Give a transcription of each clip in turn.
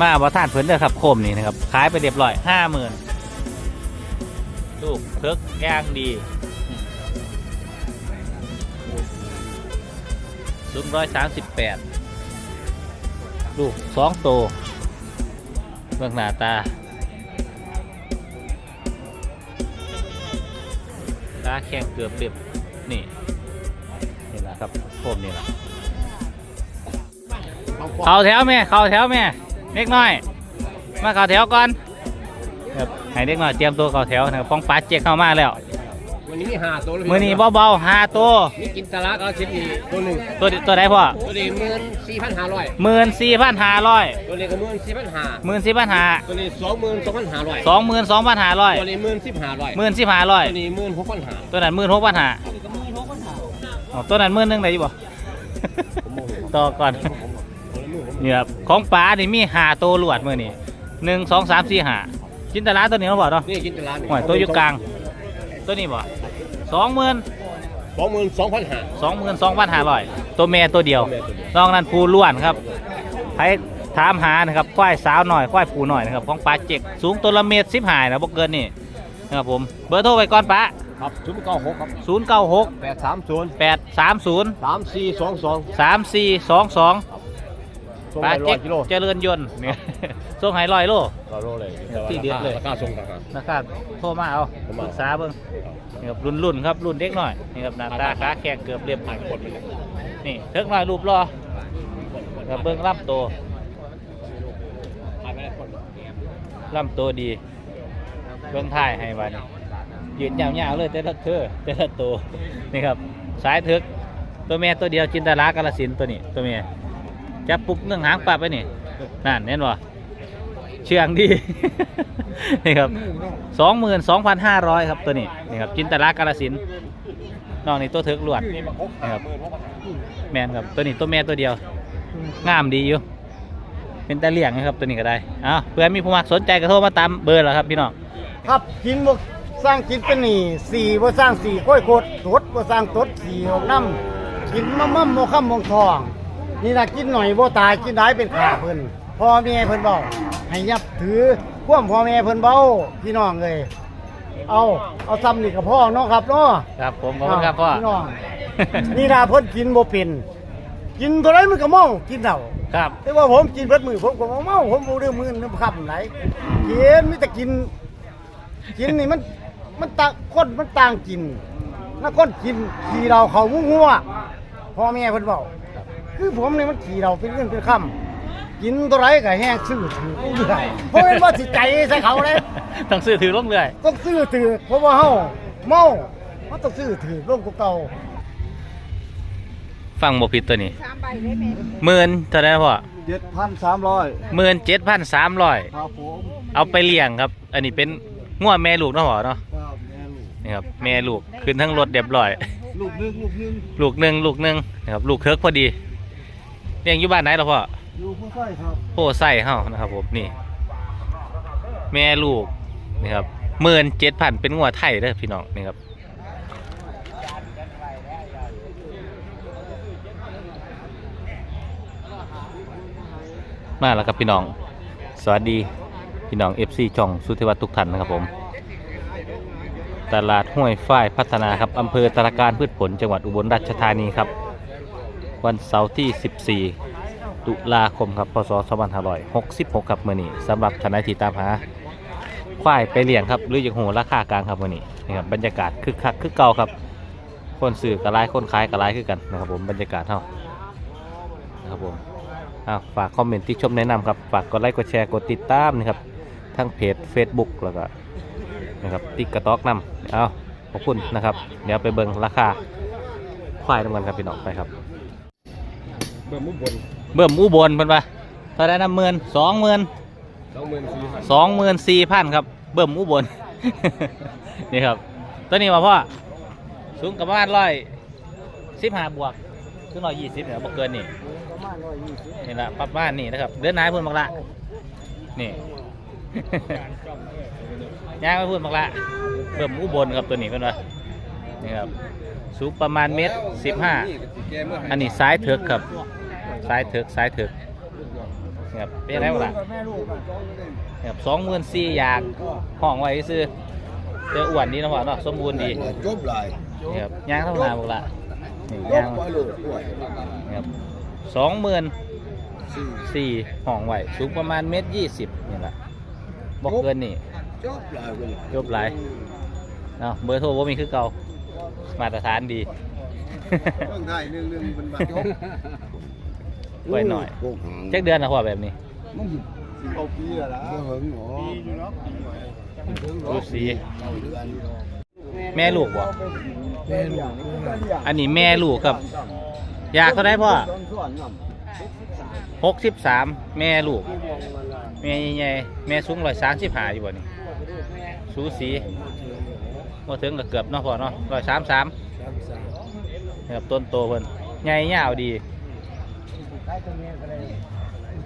มาบอท่านเพิ่นเด้อครับโคมนี่นะครับขายไปเรียบร้อยห้าหมื่นลูกเพิกย่างดีสูงร้อยสามสิบแปดลูกสองโตวเบื้องหน้าตาตาแข็งเกือบเรียบนี่นี่แหละครับโคมนี่แหละเข้าแถวแม่เข้าแถวแม่ เล็กน้อย มาเข้าแถวก่อนครับให้เด็กน้อยเตรียมตัวเข้าแถวนะครับป้องปลาเจ๊กเข้ามาแล้ววันนี้มีห้าตัวแล้วมือนี้เบาๆห้าตัว มีกินตะลักเอาชิ้นนี้ตัวหนึ่งตัวตัวไหนพ่อตัวนี้หมื่นสี่พันห้าร้อยหมื่นสี่พันห้าร้อยตัวนี้ก็หมื่นสี่พันห้าหมื่นสี่พันห้าตัวนี้สองหมื่นสองพันห้าร้อยสองหมื่นสองพันห้าร้อยตัวนี้หมื่นสิบห้าร้อยหมื่นสิบห้าร้อยตัวนี้หมื่นหกพันห้าตัวนั้นหมื่นหกพันห้าอ๋อตัวนั้นหมื่นหนึ่งไหนอยู่บ่ต่อก่อน นี่ครับของปลานี่มีห้าตัวลวดมือนี่หนึ่งสองสามสี่ห้าจินตลาตัวนี้เขาบอกเนาะนี่กินตะลักหวยตัวอยู่กลาง ตัวนี้บ่สองหมื่นสองหมื่นสองพันห้าสองหมื่นสองพันห้าร้อยตัวแม่ตัวเดียวตัวแม่ตัวเดียวนอกนั้นผูล้วนครับใครถามหานะครับควายสาวหน่อยควายผูหน่อยนะครับของปลาเจ็กสูงตัวละเมตรสิบหายนะบ่เกินนี่นะครับผมเบอร์โทรไปก่อนปะครับศูนย์เก้าหกครับศูนย์เก้าหกแปดสามศูนย์แปดสามศูนย์สามสี่สองสองสามสี่สองสอง ส่งปลาไปร้เจ็อกยกิโลเจริญยนต์เนี่ยส่งให้ร้อยโล ร้อยโลเลยที่เด็ดเลย ราคาส่งต่างหากนะครับโทรมาเอาโทรปมารึกษาเบิ่งนี่ครับรุ่นรุ่นๆครับรุ่นเด็กหน่อยนี่ครับหน้าตาขาแข็งเกือบเรียบผ่านคนไปเลยนี่เทิกหน่อยรูปรอกับเบิ้งลำโตวผ่านไปแล้วคนลำโตวดี เบิ้งถ่ายให้วันยืนยาวๆเลยแต่ละเธอแต่ละตัวนี่ครับสายเทิกตัวเมียตัวเดียวจินตลากาลสินธุ์ตัวนี้ตัวเมีย จับปุ๊บนึ่งหางปับไปนี่นั่นเห็นบ่เชื่องดี นี่ครับสองหมื่นสองพันห้าร้อยครับตัวนี้นี่ครับจินตลากาลสินธุ์นอกนี่ตัวเทิกลวดนี่มาครบครับหมื่นหกพันห้าแมนครับตัวนี้ตัวแม่ตัวเดียว งามดีอยู่ เป็นตาเลี่ยงนะครับตัวนี้ก็ได้อ้าวเพื่อมีผู้มักสนใจก็โทรมาตามเบอร์แล้วครับพี่น้องครับกินบ่สร้างกินเป็นหนี่สี่บ่สร้างสี่ค่อยโคตรตดบ่สร้างตดสี่ออกน้ำกินมะม่ำบ่ค่ำบ่ทอง นี่ล่ะกินหน่อยบ่ตายกินได้เป็นขาเพิ่นพ่อแม่เพิ่นเว้าให้ยับถือความพ่อแม่เพิ่นเบ้าพี่น้องเอ้ยเอาเอาซ้ำนี่กับพ่อเนาะครับเนาะครับผมขอบคุณครับพ่อพี่น้องนี่ล่ะเพิ่นกินบ่เป็นกินตัวไหนมันก็เมากินเหล้าครับ แต่ว่าผมกินเบิดมือผมก็บ่เมาผมบ่เรื่องมือน้ำคำไหลกินมีแต่กินกินนี่มันมันต่างคนมันต่างกินนักคนกินขี่เราเขามุ้งหัวพ่อแม่เพิ่นบอก คือผมนี่มันขี่เราเป็นเรื่องเป็นคำกินตัวไรก็แห้งซื้อถือกูเรื่อยเพราะเป็นว่าสิใจใส่เขาเลยต้องซื้อถือลงเลยต้องซื้อถือเพราะว่าเฮาเมามันต้องซื้อถือร่วมกูเก่าฟังบ่ผิดตัวนี้หมื่นเท่าไหร่นะพ่อเจ็ดพันสามร้อยหมื่นเจ็ดพันสามร้อยครับผมเอาไปเลี้ยงครับ อันนี้เป็นง่วแม่ลูกเนาะพ่อเนาะครับแม่ลูกนี่ครับแม่ลูกขึ้นทั้งรถเรียบร้อย ลูกหนึงลูกหนึงลูกหนึ่งลูกหนึ่งนะครับลูกเคิร์กพอดี เลี้ยงอยู่บ้านไหนล่ะพ่ออยู่ผู้ใส่ครับโพไส้เฮานะครับผมนี่ แม่ลูกนี่ครับหมื่นเจ็ดพันเป็นงัวไทยเด้อพี่น้องนี่ครับมาแล้วครับพี่น้อง สวัสดีพี่น้อง FC ช่องสุทธิวัฒน์ทุกท่านนะครับผม ตลาดห้วยฝ้ายพัฒนาครับอำเภอตะการพืชผลจังหวัดอุบลราชธานีครับ วันเสาร์ที่ 14 ตุลาคมครับพศ2566 ครับมื่อนี้สำหรับทนายที่ตามหาควายไปเลี้ยงครับหรือยังหูราคากลางครับมื่อนี้นี่ครับบรรยากาศคึกคักคึกเก่าครับ คนสื่อกระไรคนขายกระไรคือกันนะครับผมบรรยากาศเท่านะครับผมอ้าวฝากคอมเมนต์ที่ชมแนะนำครับฝากกดไลค์กดแชร์กดติดตามนะครับทั้งเพจ Facebook แล้วก็นะครับติ๊กกระต๊อกนำเอาขอบคุณนะครับ เดี๋ยวไปเบิ่งราคาควายน้ำกันครับพี่น้องไปครับ เบอร์มุกบนเบิ่มอุบลเพิ่นว่าเท่าไหรนะหมื่นสองหมื่น สองหมื่นสี่พันสองหมื่นสี่พันครับ เบิ่มอุบล นี่ครับ ตัวนี้มาพ่อ สูงกับประมาณร้อยสิบห้าบวกถึงร้อยยี่สิบเนี่ยบ่เกินนี่ประมาณร้อยยี่สิบนี่ละประมาณนี่นะครับ เดือนไหนายเพิ่นบักละนี่ ย่างไปพูดบักละเบิ่มอุบลครับตัวนี้เพิ่นว่านี่ครับ สูงประมาณเมตรสิบห้าอันนี้ซ้ายเถิกครับ ซ้ายเถิกซ้ายเถิกนี่ครับเป็นยังไงบ้างล่ะแม่ลูกอะครับสองหมื่นสี่อยากห้องไว้ซื้อเจออ้วนดีเนะพ่อเนาะสมบูรณ์ดีจบเลยนี่ครับย่างเท่าไหร่บอกละย่างเลยด้วยนี่ครับสองหมื่นสี่ห้องไว้สูงประมาณเมตรยี่สิบนี่แหละบอกเกินนี่จบเลยเว้ยยบหลายเนาะเบอร์โทรว่ามีคือเก่ามาตรฐานดีเรื่องไทยเรื่องเรื่องเป็นแบบจบ ไว้หน่อยโกหางจักเดือนนะพ่อแบบนี้มันอยู่เอาปีละละเหิงหรอดูสี เอาเดือนแม่ลูกบ่แม่ลูกอันนี้แม่ลูกครับ อยากเท่าได้พ่อหกสิบสามแม่ลูก แม่ใหญ่ๆแม่สูงร้อยสามสิบห้าอยู่บ่นี่สูสีมาถึงก็เกือบเนาะพ่อเนาะร้อยสามสามครับต้นโตเพิ่นใหญ่ยาวดี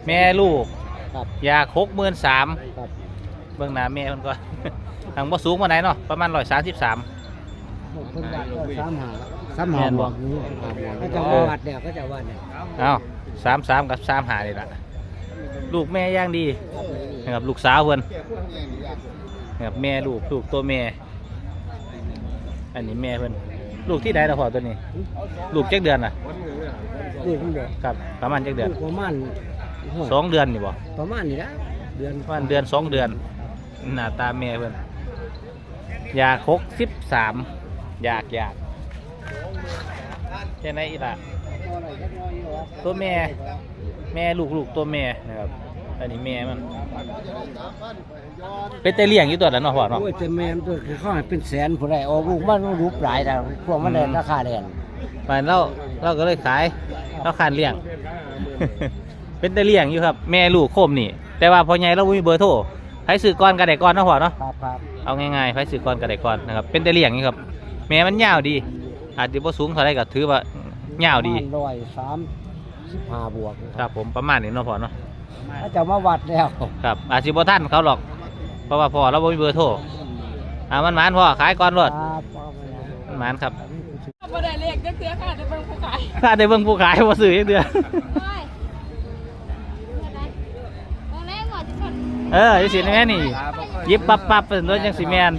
แม่ลูกครับอยากหกหมื่นสามครับเบื้องหน้าแม่เพิ่นก่อนทางบ่สูงมาไหนใดเนาะประมาณร้อยสามสิบสามสามหาสามหาแม่นบ่ บอกอยู่ก็จะว่าวัดเนี่ยก็จะว่าเนี่ยเอาสามสามกับสามหาเลยล่ะลูกแม่ย่างดีนะครับลูกสาวเพิ่นนะครับแม่ลูกลูกตัวแม่ อันนี้แม่เพิ่น ลูกที่ใดละพอตัวนี้ ลูกจักเดือนน่ะ ลูกมันเดียวครับ ประมาณจักเดือน ลูกประมาณโยสองเดือนนี่บ่ประมาณนี้นะเดือนประมาณเดือนสองเดือน หน้าตาแม่เพิ่นอยากหกสิบสามอยากอยากแค่ไหนอีล่ะตัวแม่ แม่ลูกลูกตัวแม่นะครับ อันนี้แม่มัน เป็นแต่เลี้ยงอยู่ตัวนั้นเนาะพ่อเนาะโอ้ยแต่แม่มันตัวคือเขาให้เป็นแสนผู้ใดออกลูกมันต้องรูปหลายแต่พวกมันแดนราคาแดนมันเราเราก็เลยขายเราขานเลี้ยง เป็นแต่เลี้ยงอยู่ครับ แม่ลูกโคมนี่ แต่ว่าพอใหญ่เราบ่มีเบอร์โทรใครซื้อก่อนกระไดก่อนเนาะพ่อเนาะครับครับเอาง่ายๆใครซื้อก่อนกระไดก่อนนะครับเป็นแต่เลี้ยงอยู่ครับ แม่มันยาวดี อาจจะบ่สูงเท่าไรก็ถือว่ายาวดีร้อยสามสิบห้าบวกครับผมประมาณนี้เนาะพ่อเนาะถ้าจะมาวัดแล้วครับ อาจสิบ่ทันเขาหรอก เพราะว่าพ่อเราบ่มีเบอร์โทรอ่ามันหมานพ่อขายก่อนรถครับมันหมานครับบ่ได้เลขจักเทื่อค่ะแต่เบิ่งผู้ขายถ้าได้เบิ่งผู้ขายบ่ซื้อจักเดือนโอ้ยมองแรกก่อนจะก่อนเออจังสิแม่นี่หยิบปั๊บปั๊บเป็นรถจังสิแม่น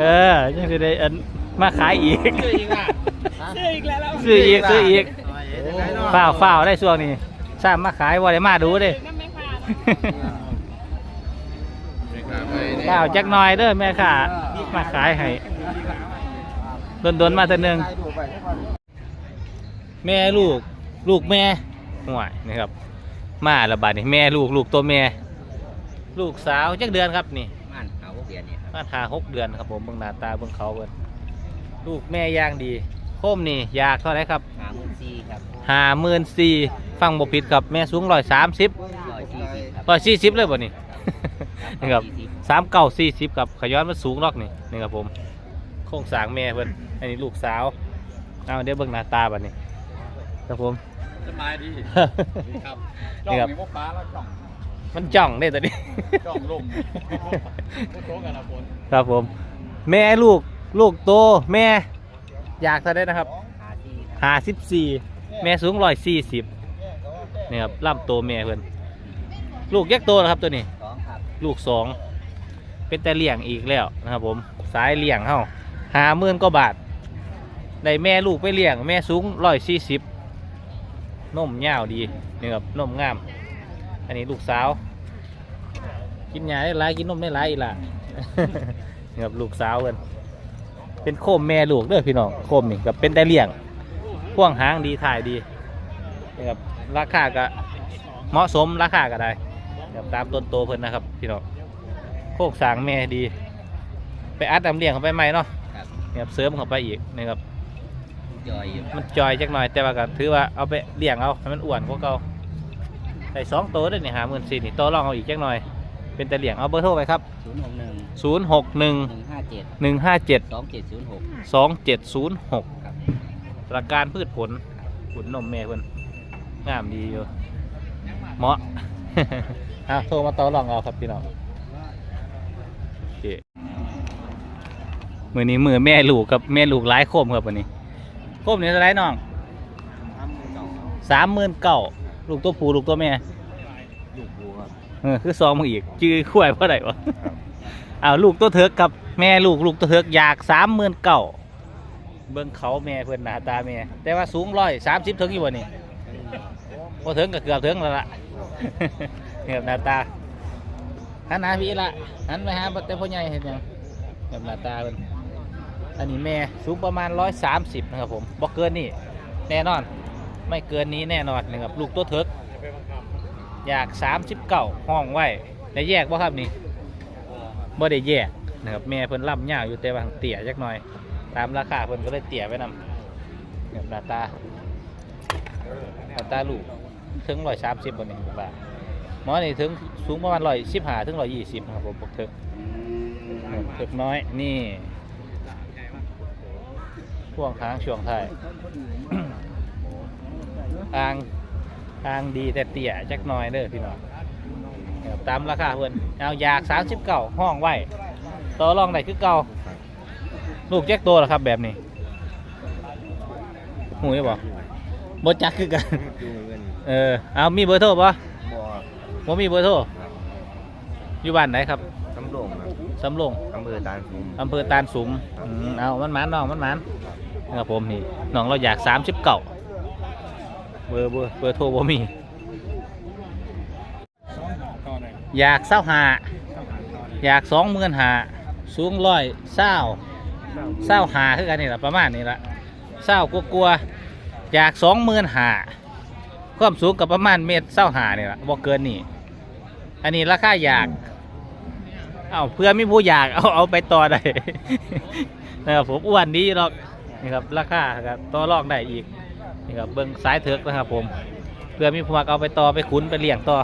เออจังสิได้อันมาขายอีกซื้ออีกแล้วซื้ออีกซื้ออีกฝ้าวฝ้าวได้ช่วงนี้สร้างมาขายบ่ได้มาดูเด้ น้ำไม่ขาดฝ้าวจักหน่อยเด้อแม่ค่ะ มาขายให้ดนๆมาเทื่อนึงแม่ลูก ลูกแม่ห่วยนี่ครับ มาและบาดนี่แม่ลูกลูกตัวแม่ ลูกสาวจักเดือนครับนี่มันเอาเดือนนี่มาทาหกเดือนครับผมเบิ่งหน้าตาเบิ่งเขาเบิ่งลูกแม่ย่างดีโคมนี่อยากเท่าไหรครับหาหมื่นสี่ครับห้าหมื่นสี่ฟังบ่ผิดครับแม่สูงร้อยสามสิบร้อยสี่สิบครับร้อยสี่สิบเลยบ่นี่นี่ครับสามเก้าสี่สิบครับขย้อนมันสูงหรอกนี่นี่ครับผมโครงสร้างแม่เพิ่นอันนี้ลูกสาวเอาเดี๋ยวเบิ่งหน้าตาบัดนี้ครับผม สบายดีครับจ้นี่องครับ มีพวกฟ้าแล้วจ้องมันจ่องได้ตัวนี้ จ้องลมพวกโต๊ะกันละคนครับผม แม่ลูกลูกโตแม่ อยากเท่าได้นะครับหาสี่ห้าสิบสี่แม่สูงร้อยสี่สิบนี่ครับล่ำโตแม่เพิ่นลูกแยกโตนะครับตัวนี้ สองครับลูกสอง เป็นแต่เลี้ยงอีกแล้วนะครับผมสายเลี้ยงเฮาหาหมื่นกว่าบาทได้แม่ลูกไปเลี้ยง แม่สูงร้อยสี่สิบนมยาวดีนี่ครับนมงาม อันนี้ลูกสาว กินยาได้หลายกินนมได้หลายอีหล่ะนี่ครับลูกสาวเพิ่นเป็นโคมแม่ลูกเด้อพี่น้องโคมนี่กับเป็นแต่เลี้ยงพ่วงหางดีถ่ายดีนี่ครับราคาก็เหมาะสมราคาก็ได้ครับตามต้นโตเพิ่นนะครับพี่น้อง คกสร้างแม่ดี ไปอัดน้ำเลี้ยงเข้าไปใหม่เนาะครับนี่ครับเสริมเข้าไปอีกนะครับ จอยอยู่มันจอยจักหน่อยแต่ว่าก็ถือว่าเอาไปเลี้ยงเอาให้มันอ้วนกว่าเก่าได้สองโตได้นี่หาหมื่นสี่นี่โตลองเอาอีกจักหน่อย เป็นแต่เลี้ยงเอาเบอร์โทรไปครับศูนย์หกหนึ่งศูนย์หกหนึ่งหนึ่งห้าเจ็ดหนึ่งห้าเจ็ด สองเจ็ดศูนย์หก สองเจ็ดศูนย์หกครับ ประการพืชผลผลนมแม่เพิ่นงามดีอยู่ เหมาะ อะโทรมาต่อรองเอาครับพี่น้องโอ เคมือนี้มือแม่ลูกกับแม่ลูกหลายโคมครับวันนี้โคมนี่เท่าไหรน้องสามหมื่นเก้าลูกตัวผู้ลูกตัวแม่ครับเออคือซองมึงอีกจื้อข่วยเพราะไหนวะอ้าวลูกตัวเถิกกับแม่ลูกลูกตัวเถิกอยากสามหมื่นเก้าเบิ่งเขาแม่เพื่อนหน้าตาแม่แต่ว่าสูงร้อยสามสิบถึงอยู่วะนี่พอถึงก็เกือบถึงแล้วล่ะเกือบหน้าตา หันหน้าพี่ละหันไปหาแต่พ่อใหญ่เห็นยังเกือบหน้าตาเป็นอันนี้แม่สูงประมาณร้อยสามสิบนะครับผมบอกเกินนี่แน่นอน ไม่เกินนี้แน่นอนนะครับลูกตัวเถิกอยากสามสิบเก้าห้องไว้ได้แยกบ่ครับนี่บ่ได้แยกนะครับแม่เพิ่นล่ำยาวอยู่แต่ว่าเตี่ยจักหน่อย ตามราคาเพิ่นก็เลยเตี่ยไว้นำแบบหน้าตาหน้าตาลูกถึงร้อยสามสิบบนนี้บาท หมอนี่ถึงสูงประมาณร้อยสิบห้าถึงร้อยยี่สิบครับผมบอกถึกถึกน้อยนี่ช่วงค้างช่วงท้ายทางทางดีแต่เตี่ยจักหน่อยเด้อพี่น้องครับตามราคาเพิ่นเอาอยากสามสิบเก้าห้องไว้ต่อรองได้คือเก่าลูกแจ็คโตเหรอครับแบบนี้หูยบ่บ่จักคือกันดูเงินเออ เอามีเบอร์โทรบ่บ่ บ่มีเบอร์โทรอยู่บ้านไหนครับตำรวจครับสำโรงอำเภอตาลสูงอำเภอตาลสุมอืมเอามันหมานน้องมันหมานนะครับผมนี่น้องเราอยากสามสิบเก้าเบอร์เบอร์เบอร์โทรบ่มี อยากเศร้าหาอยากสองหมื่นหาสูงร้อยเศร้าเศร้าหาคือกันนี่แหละประมาณนี้ละเศร้ากลัวๆอยากสองหมื่นหาความสูงกับประมาณเมตรเศร้าหานี่ละบ่เกินนี่ อันนี้ราคาอยาก เอาเพื่อมีผู้อยากเอาเอาไปต่อได้ นะครับผมอ้วนดีหรอกนี่ครับราคาครับต่อรองได้อีกนี่ครับเบิ้งสายเถือกนะครับผม เพื่อมีผู้มักเอาไปต่อไปขุนไปเลี้ยงต่อ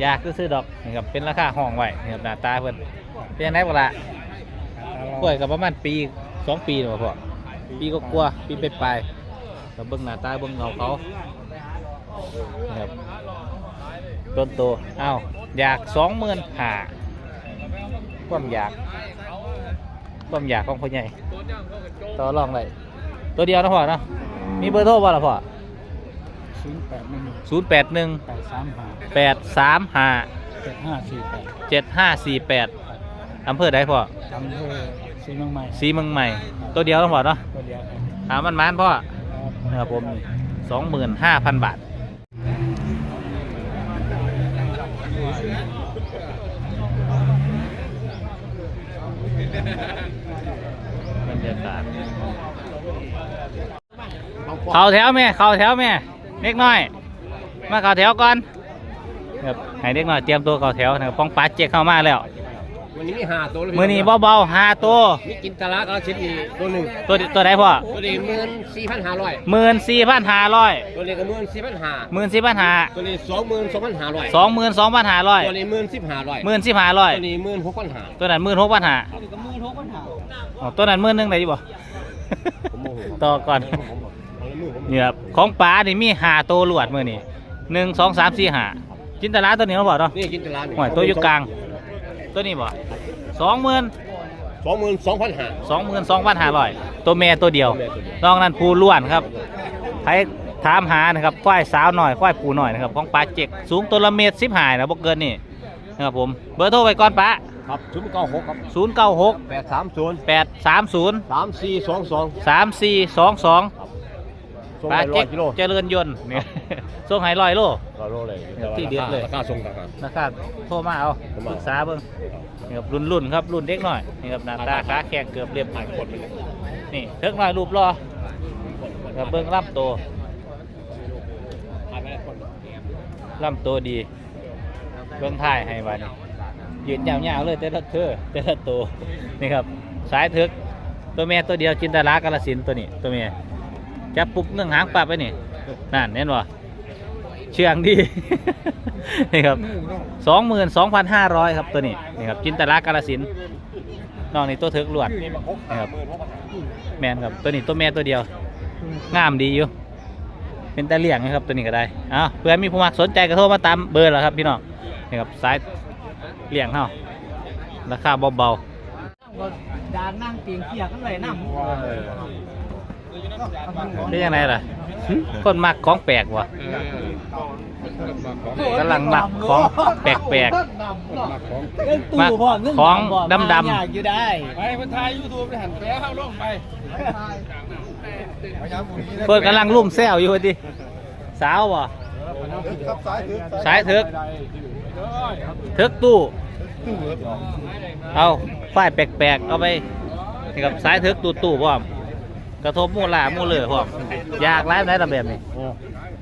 อยากซื้อๆดอกนี่ครับเป็นราคาห้องไว้นี่ครับหน้าตาเพิ่นเป็นยังไงบ้างล่ะกล้วยกับประมาณปีสองปีหรือเปล่าพ่อปีก็กลัวาๆปีไปปลายๆเราเบิ่งหน้าตาเบิ่งเงาเขานี่ครับ ต้นโตเอ้าอยากสองหมื่นหาความอยากความอยากของพ่อใหญ่ต่อรองเลยตัวเดียวนะพ่อเนาะมีเบอร์โทรบ่ล่ะพ่อศูนย์แปดหนึ่งศูนย์แปดหนึ่งแปดสามห้าแปดสามห้าเจ็ดห้าสี่แปดเจ็ดห้าสี่แปดอำเภอใดพ่ออำเภอศรีเมืองใหม่สีเมืองใหม่ ตัวเดียวต้องพ่อเนาะตัวเดียวครับหามันมานพ่อครับนะครับผมสองหมื่นห้าพันบาท บรรยากาศเข่าแถวแม่เข่าแถวแม่เล็กน้อย มาเข่าแถวก่อนครับให้เล็กน้อยเตรียมตัวเข่าแถวนะครับป้องปัดเจ๊เข้ามาแล้ว วันนี้มีหาตัวเลยมือนี้เบาๆหาตัวมีกินตะลักเอาชิ้นนี้ตัวหนึ่งตัวตัวไหนพ่อตัวนี้หมื่นสี่พันห้าร้อยหมื่นสี่พันห้าร้อยตัวนี้ก็หมื่นสี่พันห้าหมื่นสี่พันห้าตัวนี้สองหมื่นสองพันห้าร้อยสองหมื่นสองพันห้าร้อยตัวนี้หมื่นสิบห้าร้อยหมื่นสิบห้าร้อยตัวนี้หมื่นหกพันห้าตัวนั้นหมื่นหกพันห้าอ๋อตัวนั้นหมื่นหนึ่งได้ยี่บ่ผมโมโหต่อก่อนผมบอกเอาเลยมือผมเนี่ยครับของป๋านี่มีหาตัวลวดมือนี่หนึ่งสองสามสี่ห้าจินตลาตัวนี้เขาบอกเนาะนี่กินตะลักหอยตัวอยู่กลาง ตัวนี้บ่สองหมื่นสองหมื่นสองพันห้าสองหมื่นสองพันห้าร้อยตัวแม่ตัวเดียวตัวแม่ตัวเดียวนอกนั้นผูล้วนครับใครถามหานะครับควายสาวหน่อยควายผูหน่อยนะครับของป๋าเจ็กสูงตัวละเมตรสิบห้านะบ่เกินนี่นะครับผมเบอร์โทรไปก่อนป๋าครับศูนย์เก้าหกครับศูนย์เก้าหกแปดสามศูนย์แปดสามศูนย์สามสี่สองสองสามสี่สองสอง ส่งปลาไปร้อเจ๊ยกกิโลเจริญยนต์เนี่ยส่งให้ลอยโล ร้อยโลเลยที่เด็ดเลย ราคาส่งต่างหาก นะครับโทรมาเอาโทรมา ปรึกษาเบิ่งนี่ครับรุ่นรุ่นๆครับรุ่นเด็กหน่อยนี่ครับหน้าตาขาแข็งเกือบเรียบผ่านกดไปเลยนี่เทิกหน่อยรูปรอครับเบิ่งลำโตผ่านไปแล้วกดลำโตดีเบิ่งถ่ายให้วันยืนยาวๆเลยแต่ละเธอแต่ละโตนี่ครับสายเทิกตัวแม่ตัวเดียวจินตลากาลสินธุ์ตัวนี้ตัวแม่ จับปุ๊บเนื่องหางปับไปนี่นั่นเห็นบ่เชื่องดี นี่ครับสองหมื่นสองพันห้าร้อยครับตัวนี้นี่ครับจินตลากาลสินธุ์นอกนี่ตัวเถิกลวดนี่มาครบนะครับหมื่นหกพันห้าแมนครับตัวนี้ตัวแม่ตัวเดียว งามดีอยู่ เป็นตาเลี่ยงนะครับตัวนี้ก็ได้อ้าวเพื่อมีผู้มักสนใจก็โทรมาตามเบอร์แล้วครับพี่น้องนี่ครับสายเลี่ยงเฮาราคาเบาดานนั่งเตียงเกียกันเลยน้ำๆเป็ นยังไงล่ะคนมักของแปลกวะกำลังหมักของแปลกๆมาของดำๆอยู่ได้ไปมันทายยูทูบไปหันแปะเข้าลงไปเพิ่นกำลังลุ่มแซวอยู่ดิสาวบ่ครับสายถึกสายถึกถึกตู้เอาฝ้ายแปลกๆเอาไปนี่ครับสายถึกตู้ตู้พร้อม กระทบหมู่ล่าหมู่เหลือพร้อมอยากไล่ไหนระแบบนี้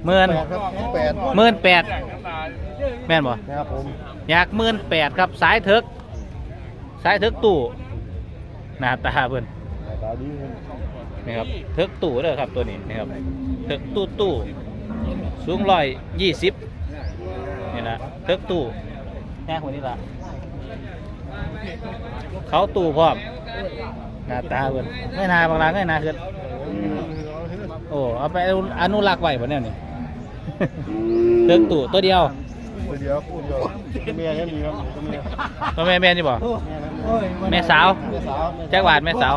หมื่นแปดหมื่นแปดแม่นบ่นะครับผมอยากหมื่นแปดครับสายถึกสายถึกตู้หน้าตาเพิ่นตาดีนี่ครับถึกตู้เด้อครับตัวนี้นี่ครับถึกตู้ตู้สูงร้อยยี่สิบนี่นะถึกตู้แง่คนนี้ละเขาตู้พร้อม หน้าตาเพิ่นไม่นาบางรางไม่นาขึ้นโอ้เอาไปอนุรักษ์ไว้บ่เนี่ยนี่ถึกตู้ตัวเดียวเดียวพูดเดียวเมียยังมีครับเมียตัวแม่แม่นี่บ่แม่สาวแม่สาวจักบาทแม่สาว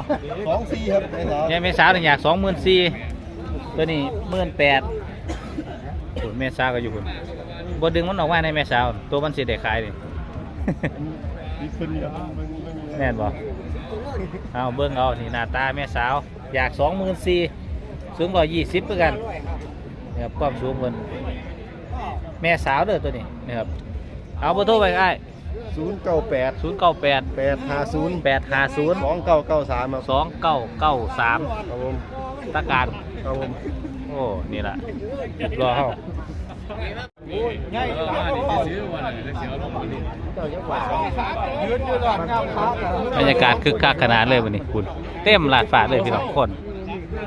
สองสี่ครับแม่สาวแม่แม่สาวนี่อยากสองหมื่นสี่ตัวนี้หมื่นแปดคุณแม่สาวก็อยู่คุณบดึงมันออกมาในแม่สาว ตัวมันสิได้ขายนี่ มีขึ้นครับแม่นบ่ เอาเบิ่งเอานี่หน้าตาแม่สาว อยากสองหมื่นสี่สูงกว่ายี่สิบเพื่อกันนี่ครับความสูงเพิ่นแม่สาวเด้อตัวนี้นี่ครับเอาเบอร์โทรไปไอ้ศูนย์เก้าแปดศูนย์เก้าแปดแปดห้าศูนย์แปดห้าศูนย์สองเก้าเก้าสามครับสองเก้าเก้าสามครับผมตะการครับผมโอ้นี่ละรอเข้า บรรยากาศคึกคักขนาดเลยวันนี้คุณเต็มลาดฝาดเลยพี่น้องคน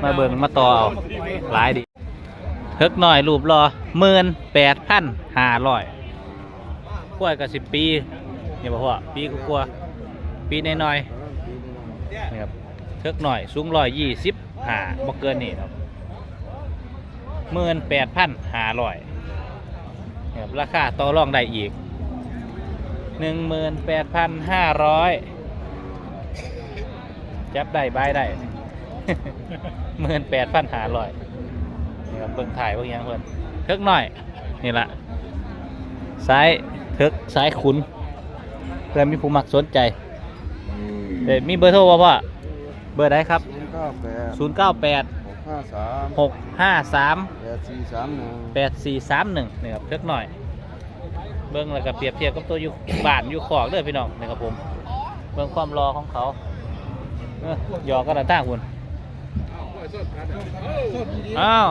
มาเบิ่งมาต่อเอาหลายดีเทิกหน่อยรูปรอหมื่นแปดพันห้าร้อยกล้วยกับสิบปีเนี่ยบอกว่าปีกลัวปีน้อยๆนี่ครับเทิกหน่อยสูงร้อยยี่สิบห้าบ่เกินนี่ครับหมื่นแปดพันห้าร้อย ราคาต่อรองได้อีกหนึ่งหมื่นแปดพันห้าร้อยจับได้บายได้หมื่นแปดพันห้าร้อยนี่ครับเบิ่งถ่ายพวกยังเพิ่นเทิกหน่อย นี่ละซ้ายเทิกซ้ายขุนเพื่อมีผู้มักสนใจเดี๋ยวมีเบอร์โทรบ่พ่อเบอร์ใดครับศูนย์เก้าแปด098 หกห้าสามหกห้าสามแปดสี่สามหนึ่งแปดสี่สามหนึ่งนี่ครับเล็กหน่อย เบิ้งแล้วก็เปรียบเทียบกับตัวอยู่บ้านอยู่ขอกเด้อพี่น้องนี่ครับผม เบิ้งความรอของเขาเอ้อหยอกกันละท่าคุณอ้าว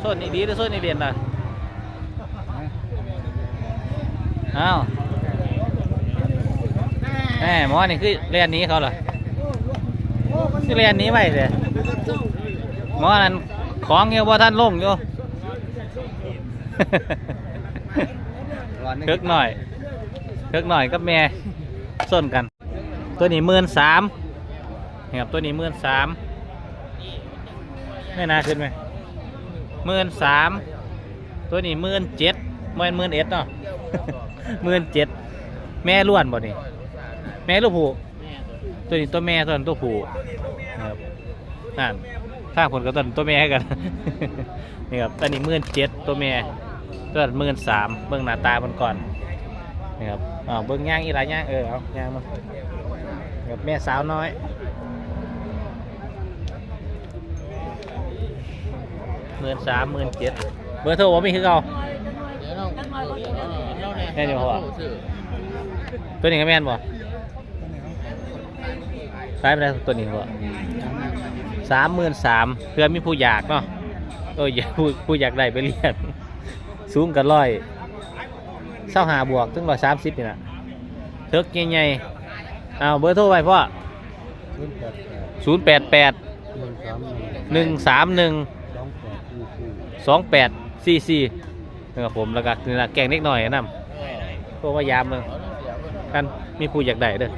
โซนนี้ดีหรือโซนนี้เด่นล่ะอ้าวแหมหมอนี่คือเรียนหนี้เขาเหรอคือเรียนหนี้ไว้เลย หมอนั้นของเงี้ยว่าท่านลงอยู่เทิกหน่อยเทิกหน่อยกับแม่ส้นกัน ตัวนี้หมื่นสามนี่ครับตัวนี้หมื่นสามไม่น่าขึ้นไหมหมื่นสามตัวนี้หมื่นเจ็ดไม่หมื่นเอ็ดเนาะหมื่นเจ็ดแม่ล้วนบ่นี่แม่ลูกผูตัวนี้ตัวแม่ตัวนั้นตัวผูนะครับ นั่นข้างผลก็ต้นตัวแม่ให้กัน นี่ครับอันนี้มื่นเจ็ดตัวแม่ตัวมื่นสามเบื้องหน้าตามันก่อนนี่ครับอ้าเบื้องย่างอีหลายย่างเออเอาย่างมาครับแม่สาวน้อยหมื่นสามหมื่นเจ็ดเบอร์โทรว่ามีคือเอาแม่นอยู่บ่ตัวนี้ก็แม่นบ่ใช้ไปแล้ตัวนี้บ่ สามหมื่นสามเพื่อมีผู้อยากเนาะเอออยากผู้ผู้อยากได้ไปเรียนสูงกันร้อยเศร้าหาบวกถึงร้อยสามสิบนี่นะเทิกใหญ่ๆเอาเบอร์โทรไปพ่อศูนย์แปดแปดศูนย์แปดแปดหนึ่งสามหนึ่งหนึ่งสามหนึ่งสองแปดสี่สี่สองแปดซีซีนะครับผมแล้วก็นี่ละแกงเล็กหน่อยนะโทรมายามเมืองกันมีผู้อยากได้เด้อ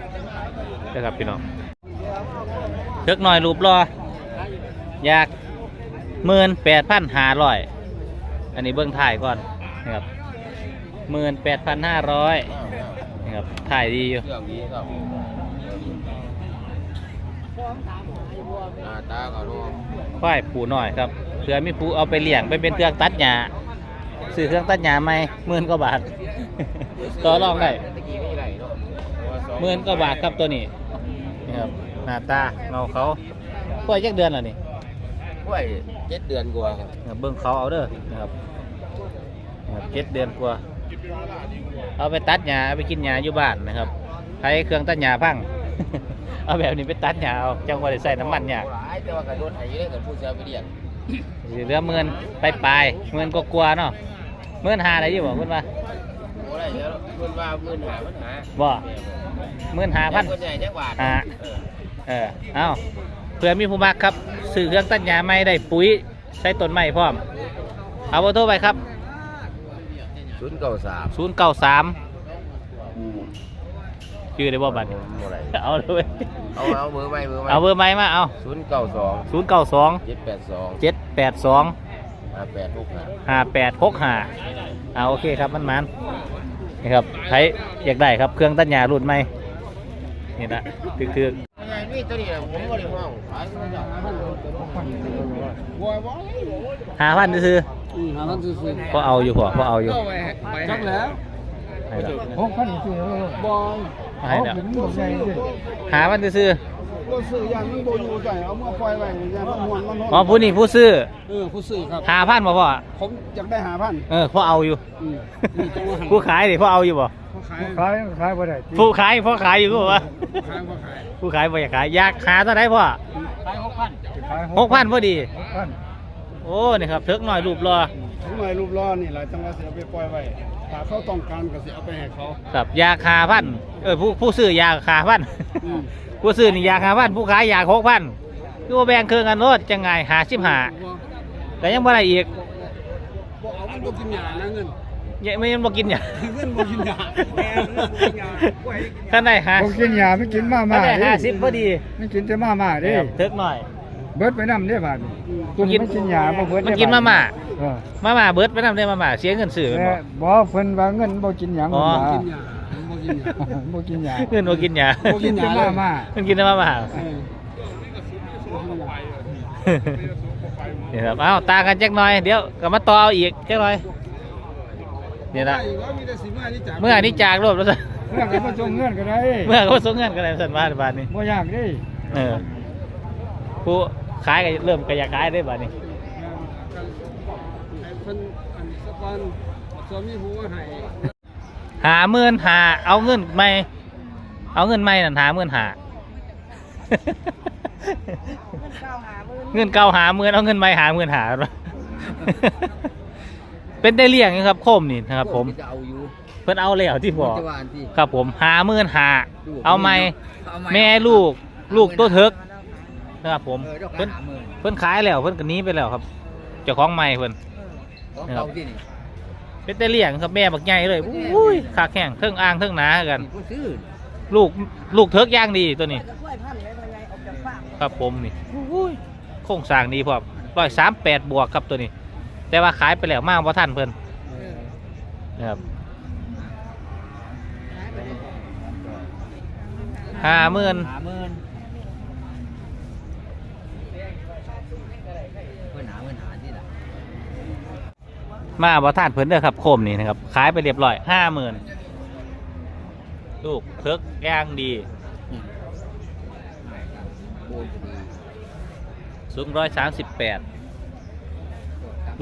เด้อครับพี่น้องเทิกหน่อยรูปรอ อยากหมื่นแปดพันห้าร้อยอันนี้เบื้องถ่ายก่อนนะครับหมื่นแปดพันห้าร้อยนะครับถ่ายดีอยู่ เรื่องนี้ครับหน้าตาก็รู้ควายผูหน่อยครับเพื่อมีผู้เอาไปเลี้ยงไปเป็นเครื่องตัดหญ้าซื้อเครื่องตัดหญ้าใหม่หมื่นกว่าบาท ต่อรองได้ตะกี้ไม่ไรเนาะหมื่นกว่าบาทครับตัวนี้นี่ครับหน้าตาเงาเขาปล่อยจักเดือนแล้วนี่ กล้วยเจ็ดเดือนกว่าครับนะครับเบิ่งเขาเอาเด้อนะครับนะครับเจ็ดเดือนกว่าเอาไปตัดหญ้าเอาไปกินหญ้าอยู่บ้านนะครับใช้เครื่องตัดหญ้าพัง เอาแบบนี้ไปตัดหญ้าเอาจังว่าได้ใส่น้ำมันหญ้าหลายแต่ว่ากระโดดไห้เลยกับผู้เสียไปเรียนสิเหลือหมื่นไปปลายๆหมื่นก็กลัวาๆเนาะหมื่นหาได้อยู่บ่คุณว่า โอ้ได้เยอะเพิ่นว่าหมื่นหามันหาบ่หมื่นหาพัน คนใหญ่จังหวัดหาเออ เอาเพื่อมีผู้มักครับซื้อเครื่องตัดหญ้าใหม่ได้ปุ๋ยใส่ต้นไม้พร้อม เอาเบอร์โทรไปครับ ศูนย์เก้าสาม0 9 3ชื่อได้บ่บัดนี้อะไรเอาเลยเอาเอามือไม้มือไม้เอาเบอร์ใหม่มาเอาศูนย์เก้าสอง0 9 2 เจ็ดแปดสอง7 8 2 ห้าแปดหกห้า ห้าแปดหกห้าเอาโอเคครับมันมันนี่ครับใครอยากได้ครับเครื่องตัดหญ้ารุ่นใหม่ นี่นะคือคือไงนี่ตัวนี้ผมก็เลยห้องขายก็จะหาพันบัวบ่หาพันซื้อหาพันซื้อๆพอเอาอยู่พอพอเอาอยู่ไปจักแล้วให้แล้วหกพันซื้อบอลให้แล้วเป็นบ่ใหญ่สิหาพันซื้อบ่ซื้ออย่างนี้บ่อยู่ใจเอามาปล่อยไว้อย่างมันม่วนมันๆอ๋อผู้นี้ผู้ซื้อเออผู้ซื้อครับหาพันบ่พ่อผมอยากได้หาพันเออพ่อเอาอยู่อืมนี่จังหวะผู้ขายดิพ่อเอาอยู่บ่ ขายขายขายบ่ได้ผู้ขายพ่อขายอยู่ก็วะขายบ่ขายผู้ขายบ่อยากขายอยากหาเท่าไหร่พ่อขายหกพันขายหกพันพอดีหกพันโอ้นี่ครับเทิกหน่อยรูปรอถึงหน่อยรูปล้อนี่แหละจังหวะสิเอาไปปล่อยไว้ถ้าเขาต้องการก็สิเอาไปให้เขาครับอยากหาพันเออผู้ผู้ซื้ออยากหาพันอืมผู้ซื้อนี่อยากหาพันผู้ขายอยากหกพันคือว่าแบ่งครึ่งกันโลดจังไงหาสิบหาแต่ยังบ่ได้อีกบ่เอามันบ่กินหญ้านะเงิน ยังไม่ยังบ่กินหยังเงินบ่กินหญ้าแม่เงินบ่กินหญ้าไว้ท่านได้หาผมกินยาไม่กินมาท่าม่านได้หาสิบพอดีไม่กินแต่มาม่าเด้ครับเทิกหน่อย เบิดไปน้ำเด้บาดนี้มันกินไม่กินยาบ่เบิดมันกินมาม่าเออมาม่าเบิดไปนำได้มาม่าเสียเงินซื้อแม่นแต่บ่บ่เพิ่นว่าเงินบ่กินหยังอ๋อว่ากินหญ้าบ่กินหญ้าบ่กินยาเงินบ่กินหยังบ่กินหยังแต่มาม่ามันกินแต่มาม่าเออนี่ครับเอ้าตากันจักหน่อย เดี๋ยวก็มาต่อเอาอีกจักหน่อย นี่ละได้อยู่ว่ามีแต่สิมานี่จ้ะเมื่อนี้จากรวบแล้วสิเมื่อก็มาส่งเงินก็ได้เมื่อเขาส่งเงินกันแล้วสันบาทบาทนี้บ่ยากเด้เออผู้ขายก็เริ่มก็อยากขายได้บาทนี้ให้เพิ่นอันสปอนสามีผู้ว่าให้หาหมื่นหาเอาเงินไม่เอาเงินไม่นั่นหาหมื่นหาเงินเก่าหาหมื่นเอาเงินไม่หาหมื่นหา เป็นได้เลี้ยงอยู่ครับโคมนี่นะครับ ผมจะเอาอยู่เพิ่นเอาแล้วที่บอกจะว่าอันที่ครับผมหาหมื่นหาลูกเอาไหมเอาไหแม่ลูกลูกตัวเถิกนะครับผมเออเจ้าเพิ่นหาหมื่นเพิ่นขายแล้วเพิ่นก็หนี้ไปแล้วครับเจ้าของใหม่เพิ่นของเก่าที่นี่เป็นแต่เลี้ยงครับแม่บักใหญ่เลยอุ้ยขาแข้งเทิงอ่างเทิงหนากันมีผู้ซื้อลูกลูกเทิกย่างดีตัวนี้ครับผมนี่อุ้ยโครงสร้างดีพร้อมร้อยสามแปดบวกครับตัวนี้ แต่ว่าขายไปแล้วมากเพราะท่านเพิ่นนะครับห้าหมื่นหาหมื่นเพิ่นหาเงินหาที่ละมาเพราะท่านเพิ่นเด้อครับโคมนี่นะครับขายไปเรียบร้อยห้าหมื่นลูกเทิกย่างดีโอ้ยดี สูงร้อยสามสิบแปด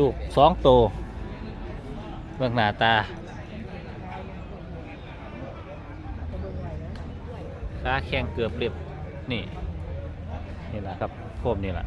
ลูกสองโตวเบื้องหน้าตาขาแข้งเกือบเรียบนี่นี่แหละครับโคมนี่แหละ